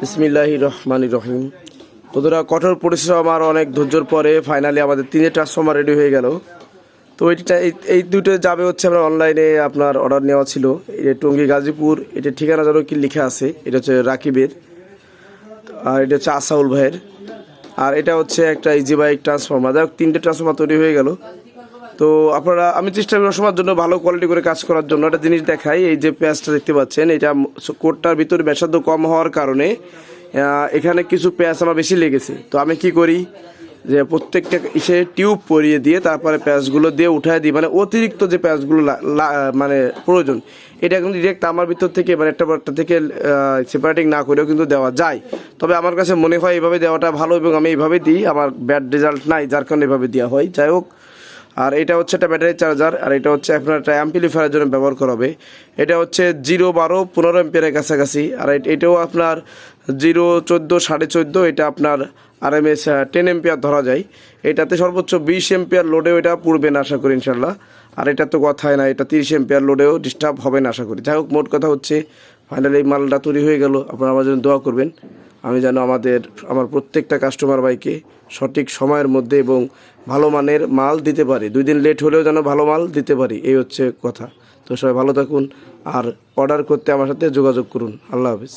বিসমিল্লাহি রহমান রহিম। বন্ধুরা, কঠোর পরিশ্রম আর অনেক ধৈর্যর পরে ফাইনালি আমাদের তিনটে ট্রান্সফর্মার রেডি হয়ে গেল। তো এইটা এই দুটো যাবে হচ্ছে আমরা অনলাইনে আপনার অর্ডার নেওয়া ছিল। এটা টঙ্গী গাজীপুর, এটা ঠিকানা যেন কি লেখা আছে, এটা হচ্ছে রাকিবের। আর এটা হচ্ছে আসাউল ভাইয়ের। আর এটা হচ্ছে একটা ইজি বাইক ট্রান্সফর্মার যাই তিনটে ট্রান্সফর্মার তৈরি হয়ে গেল। তো আপনারা, আমি চেষ্টা করি সময়ের জন্য ভালো কোয়ালিটি করে কাজ করার জন্য। একটা জিনিস দেখাই, এই যে পেঁয়াজটা দেখতে পাচ্ছেন, এটা কোটটার ভিতরে ব্যাসার্ধ কম হওয়ার কারণে এখানে কিছু পেঁয়াজ আমার বেশি লেগেছে। তো আমি কি করি যে প্রত্যেকটা ইসে টিউব পরিয়ে দিয়ে তারপরে পেঁয়াজগুলো দিয়ে উঠায় দিই। মানে অতিরিক্ত যে পেঁয়াজগুলো মানে প্রয়োজন, এটা কিন্তু ডিরেক্ট আমার ভিতর থেকে মানে একটা একটা থেকে সেপারেটিং না করেও কিন্তু দেওয়া যায়। তবে আমার কাছে মনে হয় এইভাবে দেওয়াটা ভালো এবং আমি এইভাবে দিই, আমার ব্যাড রেজাল্ট নাই, যার কারণে এভাবে দেওয়া হয়। যাই হোক আর এটা হচ্ছে একটা ব্যাটারি চার্জার, আর এটা হচ্ছে আপনার একটা অ্যাম্পিলিফায়ারের জন্য ব্যবহার করা হবে। এটা হচ্ছে জিরো বারো পনেরো এম্পিয়ারের কাছাকাছি, আর এট- এটাও আপনার জিরো চোদ্দ, সাড়ে চোদ্দ, এটা আপনার R M S ten ampere ধরা যায়। এটাতে সর্বোচ্চ বিশ এম্পিয়ার লোডেও এটা পড়বে না, আশা করি ইনশাল্লাহ আর এটা তো কথাই না, এটা তিরিশ এম্পিয়ার লোডেও ডিস্টার্ব হবে না, আশা করি। যাই হোক, মোট কথা হচ্ছে ফাইনালি মালটা তৈরি হয়ে গেল। আপনারা আমার জন্য দোয়া করবেন। আমি যেন আমাদের, আমার প্রত্যেকটা কাস্টমার বাইকে সঠিক সময়ের মধ্যে এবং ভালো মানের মাল দিতে পারি। দুই দিন লেট হলেও যেন ভালো মাল দিতে পারি, এই হচ্ছে কথা। তো সবাই ভালো থাকুন আর অর্ডার করতে আমার সাথে যোগাযোগ করুন। আল্লাহ হাফিজ।